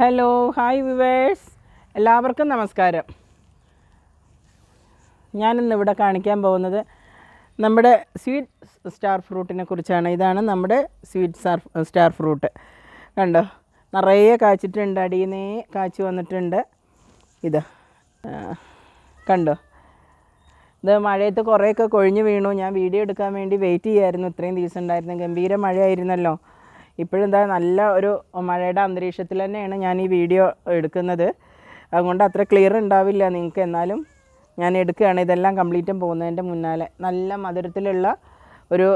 Hello hi viewers എല്ലാവർക്കും നമസ്കാരം. ഞാനിന്ന് ഇവിടെ കാണിക്കാൻ പോകുന്നത് നമ്മുടെ സ്വീറ്റ് സ്റ്റാർ ഫ്രൂട്ടിനെ കുറിച്ചാണ്. ഇതാണ് നമ്മുടെ സ്വീറ്റ് സ്റ്റാർ സ്റ്റാർ ഫ്രൂട്ട് കണ്ടോ? നിറയെ കാച്ചിട്ടുണ്ട് അടിയിൽ നിന്നേ കായ്ച്ചു വന്നിട്ടുണ്ട്. ഇത് കണ്ടോ? ഇത് മഴയത്ത് കുറേയൊക്കെ കൊഴിഞ്ഞു വീണു. ഞാൻ വീഡിയോ എടുക്കാൻ വേണ്ടി വെയിറ്റ് ചെയ്യായിരുന്നു. ഇത്രയും ദിവസം ഉണ്ടായിരുന്നു. ഗംഭീര മഴയായിരുന്നല്ലോ. ഇപ്പോഴെന്താ നല്ല ഒരു മഴയുടെ അന്തരീക്ഷത്തിൽ തന്നെയാണ് ഞാൻ ഈ വീഡിയോ എടുക്കുന്നത്. അതുകൊണ്ട് അത്ര ക്ലിയർ ഉണ്ടാവില്ല നിങ്ങൾക്ക്. എന്നാലും ഞാൻ എടുക്കുകയാണ്. ഇതെല്ലാം കംപ്ലീറ്റും പോകുന്നതിന്റെ മുന്നാലെ നല്ല മധുരത്തിലുള്ള ഒരു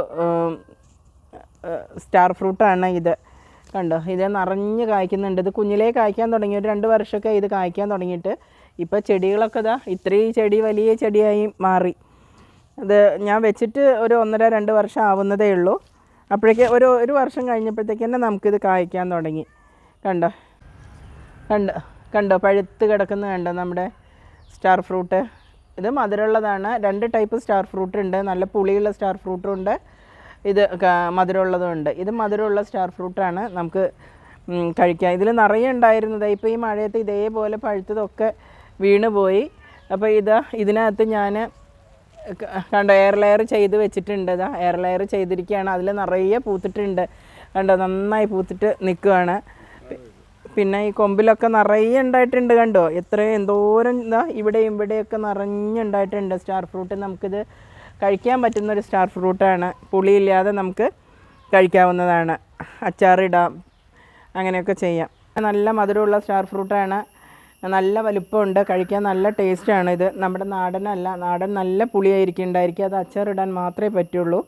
സ്റ്റാർ ഫ്രൂട്ടാണ് ഇത്. കണ്ടോ? ഇത് നിറഞ്ഞ് കായ്ക്കുന്നുണ്ട്. ഇത് കുഞ്ഞിലേ കായ്ക്കാൻ തുടങ്ങി. ഒരു രണ്ട് വർഷമൊക്കെ ഇത് കായ്ക്കാൻ തുടങ്ങിയിട്ട്. ഇപ്പോൾ ചെടികളൊക്കെ ഇതാ ഇത്രയും ചെടി വലിയ ചെടിയായി മാറി. ഇത് ഞാൻ വെച്ചിട്ട് ഒരു ഒന്നര രണ്ട് വർഷം ആവുന്നതേ ഉള്ളൂ. അപ്പോഴേക്ക് ഒരു ഒരു വർഷം കഴിഞ്ഞപ്പോഴത്തേക്ക് തന്നെ നമുക്കിത് കായ്ക്കാൻ തുടങ്ങി. കണ്ടോ? കണ്ടോ? കണ്ടോ? പഴുത്ത് കിടക്കുന്ന കണ്ടോ നമ്മുടെ സ്റ്റാർ ഫ്രൂട്ട്? ഇത് മധുരമുള്ളതാണ്. രണ്ട് ടൈപ്പ് സ്റ്റാർ ഫ്രൂട്ട് ഉണ്ട്. നല്ല പുളിയുള്ള സ്റ്റാർ ഫ്രൂട്ടും ഉണ്ട്. ഇത് മധുരമുള്ളതും ഉണ്ട്. ഇത് മധുരമുള്ള സ്റ്റാർ ഫ്രൂട്ടാണ് നമുക്ക് കഴിക്കാം ഇതിൽ നിറയെ ഉണ്ടായിരുന്നത്. ഇപ്പോൾ ഈ മഴയത്ത് ഇതേപോലെ പഴുത്തതൊക്കെ വീണുപോയി. അപ്പോൾ ഇത് ഇതിനകത്ത് ഞാൻ കണ്ടോ എയർ ലെയർ ചെയ്ത് വെച്ചിട്ടുണ്ട്. ഇതാ എയർ ലെയർ ചെയ്തിരിക്കുകയാണ്. അതിൽ നിറയെ പൂത്തിട്ടുണ്ട്. കണ്ടോ നന്നായി പൂത്തിട്ട് നിൽക്കുകയാണ്. പിന്നെ ഈ കൊമ്പിലൊക്കെ നിറയെ ഉണ്ടായിട്ടുണ്ട് കണ്ടോ? എത്രയും എന്തോരം ഇതാ ഇവിടെയും ഇവിടെയൊക്കെ നിറഞ്ഞുണ്ടായിട്ടുണ്ട് സ്റ്റാർ ഫ്രൂട്ട് നമുക്കിത് കഴിക്കാൻ പറ്റുന്ന ഒരു സ്റ്റാർ ഫ്രൂട്ടാണ് പുളിയില്ലാതെ നമുക്ക് കഴിക്കാവുന്നതാണ്. അച്ചാറിടാം. അങ്ങനെയൊക്കെ ചെയ്യാം. നല്ല മധുരമുള്ള സ്റ്റാർ ഫ്രൂട്ടാണ് നല്ല വലിപ്പമുണ്ട് കഴിക്കാൻ നല്ല ടേസ്റ്റാണ് ഇത്. നമ്മുടെ നാടനല്ല നാടൻ നല്ല പുളിയായിരിക്കും ഉണ്ടായിരിക്കും അത് അച്ചാറിടാൻ മാത്രമേ പറ്റുള്ളൂ.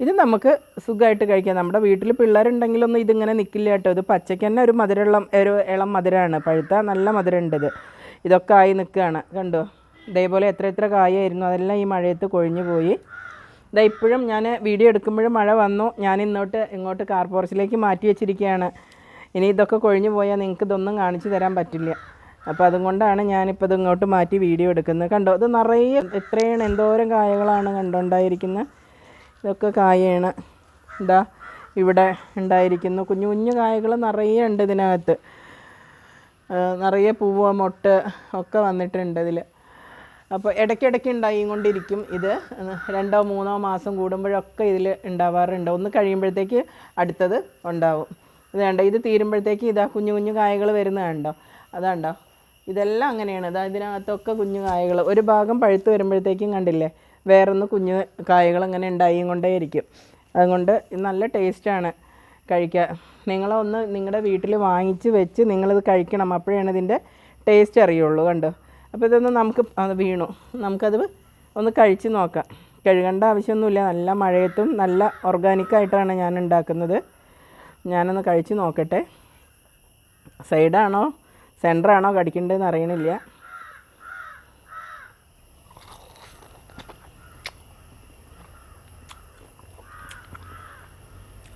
ഇത് നമുക്ക് സുഖമായിട്ട് കഴിക്കാം. നമ്മുടെ വീട്ടിൽ പിള്ളേരുണ്ടെങ്കിലൊന്നും ഇതിങ്ങനെ നിൽക്കില്ല കേട്ടോ. ഇത് പച്ചയ്ക്ക് തന്നെ ഒരു മധുരമുള്ള ഒരു ഇളം മധുരമാണ്. പഴുത്ത നല്ല മധുരമുണ്ട് ഇത്. ഇതൊക്കെ ആയി നിൽക്കുകയാണ്. കണ്ടോ? ഇതേപോലെ എത്ര എത്ര കായായിരുന്നു. അതെല്ലാം ഈ മഴയത്ത് കൊഴിഞ്ഞു പോയി. ഇതാ ഇപ്പോഴും ഞാൻ വീഡിയോ എടുക്കുമ്പോഴും മഴ വന്നു. ഞാൻ ഇന്നോട്ട് ഇങ്ങോട്ട് കാർ പോർച്ചിലേക്ക് മാറ്റി വെച്ചിരിക്കുകയാണ്. ഇനി ഇതൊക്കെ കൊഴിഞ്ഞു പോയാൽ നിങ്ങൾക്ക് ഇതൊന്നും കാണിച്ചു തരാൻ പറ്റില്ല. അപ്പോൾ അതുകൊണ്ടാണ് ഞാനിപ്പോൾ ഇത് ഇങ്ങോട്ട് മാറ്റി വീഡിയോ എടുക്കുന്നത്. കണ്ടോ ഇത് നിറയെ എത്രയാണ് എന്തോരം കായകളാണ് കണ്ടുണ്ടായിരിക്കുന്നത് ഇതൊക്കെ കായയാണ് എന്താ ഇവിടെ ഉണ്ടായിരിക്കുന്നു. കുഞ്ഞു കുഞ്ഞു കായകൾ നിറയെ ഉണ്ട് ഇതിനകത്ത്. നിറയെ പൂവ് മൊട്ട് ഒക്കെ വന്നിട്ടുണ്ട് ഇതിൽ അപ്പോൾ ഇടയ്ക്കിടയ്ക്ക് ഉണ്ടായിക്കൊണ്ടിരിക്കും ഇത്. രണ്ടോ മൂന്നോ മാസം കൂടുമ്പോഴൊക്കെ ഇതിൽ ഉണ്ടാവാറുണ്ട്. ഒന്ന് കഴിയുമ്പോഴത്തേക്ക് അടുത്തത് ഉണ്ടാവും. ഇത് കണ്ടോ ഇത് തീരുമ്പോഴത്തേക്ക് ഇതാ കുഞ്ഞു കുഞ്ഞു കായകൾ വരുന്നത് കണ്ടോ. അതാണ്ടോ ഇതെല്ലാം അങ്ങനെയാണ്. അതായത് ഇതിനകത്തൊക്കെ കുഞ്ഞു കായകൾ. ഒരു ഭാഗം പഴുത്ത് വരുമ്പോഴത്തേക്കും കണ്ടില്ലേ? വേറൊന്ന് കുഞ്ഞു കായകൾ അങ്ങനെ ഉണ്ടായും കൊണ്ടേയിരിക്കും അതുകൊണ്ട് നല്ല ടേസ്റ്റാണ് കഴിക്കുക നിങ്ങളൊന്ന് നിങ്ങളുടെ വീട്ടിൽ വാങ്ങിച്ച് വെച്ച് നിങ്ങളിത് കഴിക്കണം. അപ്പോഴാണ് ഇതിന്റെ ടേസ്റ്റ് അറിയുള്ളൂ കണ്ടോ? അപ്പോൾ ഇതൊന്ന് നമുക്ക് അത് വീണു. നമുക്കത് ഒന്ന് കഴിച്ച് നോക്കാം. കഴുകേണ്ട ആവശ്യമൊന്നുമില്ല. നല്ല മഴയത്തും നല്ല ഓർഗാനിക്കായിട്ടാണ് ഞാൻ ഉണ്ടാക്കുന്നത്. ഞാനൊന്ന് കഴിച്ച് നോക്കട്ടെ. സൈഡാണോ സെന്ററാണോ കടിക്കേണ്ടതെന്ന് അറിയണില്ല.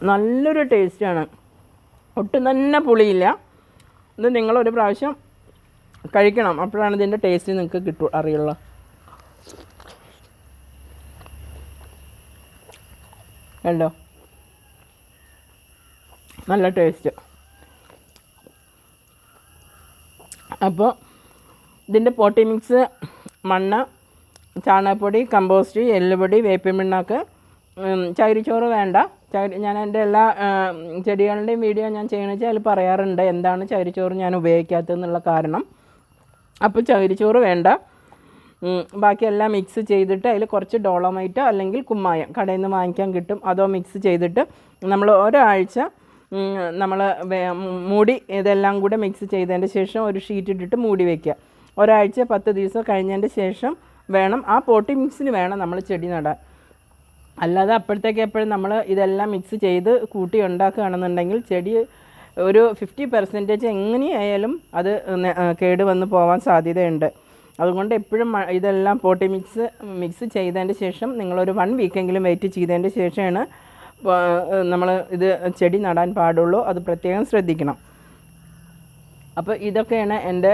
നല്ലൊരു ടേസ്റ്റാണ്. ഒട്ടും തന്നെ പുളിയില്ല. ഇത് നിങ്ങളൊരു പ്രാവശ്യം കഴിക്കണം. അപ്പോഴാണ് ഇതിന്റെ ടേസ്റ്റ് നിങ്ങൾക്ക് കിട്ടു അറിയുള്ളൂ. കണ്ടോ? നല്ല ടേസ്റ്റ്. അപ്പോൾ ഇതിന്റെ പോട്ടി മിക്സ് മണ്ണ് ചാണകപ്പൊടി കമ്പോസ്റ്റ് എല്ലുപൊടി വേപ്പിൻ പിണ്ണാക്ക് ചകിരിച്ചോറ് വേണ്ട. ചകിരി ഞാൻ എന്റെ എല്ലാ ചെടികളുടെയും വീഡിയോ ഞാൻ ചെയ്യണമെന്ന് വെച്ചാൽ അതിൽ പറയാറുണ്ട് എന്താണ് ചകിരിച്ചോറ് ഞാൻ ഉപയോഗിക്കാത്തതെന്നുള്ള കാരണം. അപ്പോൾ ചകിരിച്ചോറ് വേണ്ട. ബാക്കിയെല്ലാം മിക്സ് ചെയ്തിട്ട് അതിൽ കുറച്ച് ഡോളോമൈറ്റോ അല്ലെങ്കിൽ കുമ്മായം കടയിൽ നിന്ന് വാങ്ങിക്കാൻ കിട്ടും. അതോ മിക്സ് ചെയ്തിട്ട് നമ്മൾ ഒരാഴ്ച നമ്മൾ മൂടി ഇതെല്ലാം കൂടെ മിക്സ് ചെയ്തതിന്റെ ശേഷം ഒരു ഷീറ്റ് ഇട്ടിട്ട് മൂടി വയ്ക്കുക ഒരാഴ്ച പത്ത് ദിവസം കഴിഞ്ഞതിന്റെ ശേഷം വേണം ആ പോട്ടി മിക്സിന് വേണം നമ്മൾ ചെടി നടാൻ. അല്ലാതെ അപ്പോഴത്തേക്ക് എപ്പോഴും നമ്മൾ ഇതെല്ലാം മിക്സ് ചെയ്ത് കൂട്ടി ഉണ്ടാക്കുകയാണെന്നുണ്ടെങ്കിൽ ചെടി ഒരു ഫിഫ്റ്റി പെർസെന്റേജ് എങ്ങനെയായാലും അത് കേട് വന്ന് പോകാൻ സാധ്യതയുണ്ട്. അതുകൊണ്ട് എപ്പോഴും ഇതെല്ലാം പോട്ടി മിക്സ് മിക്സ് ചെയ്തതിന്റെ ശേഷം നിങ്ങളൊരു വൺ വീക്കെങ്കിലും വെയിറ്റ് ചെയ്തതിന്റെ ശേഷമാണ് നമ്മൾ ഇത് ചെടി നടാൻ പാടുള്ളൂ അത് പ്രത്യേകം ശ്രദ്ധിക്കണം. അപ്പോൾ ഇതൊക്കെയാണ് എന്റെ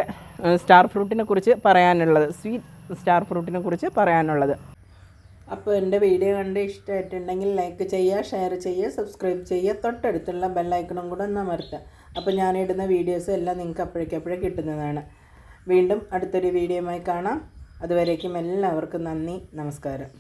സ്റ്റാർ ഫ്രൂട്ടിനെ കുറിച്ച് പറയാനുള്ളത്. സ്വീറ്റ് സ്റ്റാർ ഫ്രൂട്ടിനെ കുറിച്ച് പറയാനുള്ളത്. അപ്പോൾ എന്റെ വീഡിയോ കണ്ട് ഇഷ്ടമായിട്ടുണ്ടെങ്കിൽ ലൈക്ക് ചെയ്യുക ഷെയർ ചെയ്യുക സബ്സ്ക്രൈബ് ചെയ്യുക. തൊട്ടടുത്തുള്ള ബെല്ലൈക്കണും കൂടെ ഒന്ന് അമർത്തുക. അപ്പോൾ ഞാനിടുന്ന വീഡിയോസ് എല്ലാം നിങ്ങൾക്ക് അപ്പോഴേക്കപ്പോഴേ കിട്ടുന്നതാണ്. വീണ്ടും അടുത്തൊരു വീഡിയോയുമായി കാണാം. അതുവരേക്കും എല്ലാവർക്കും നന്ദി നമസ്കാരം.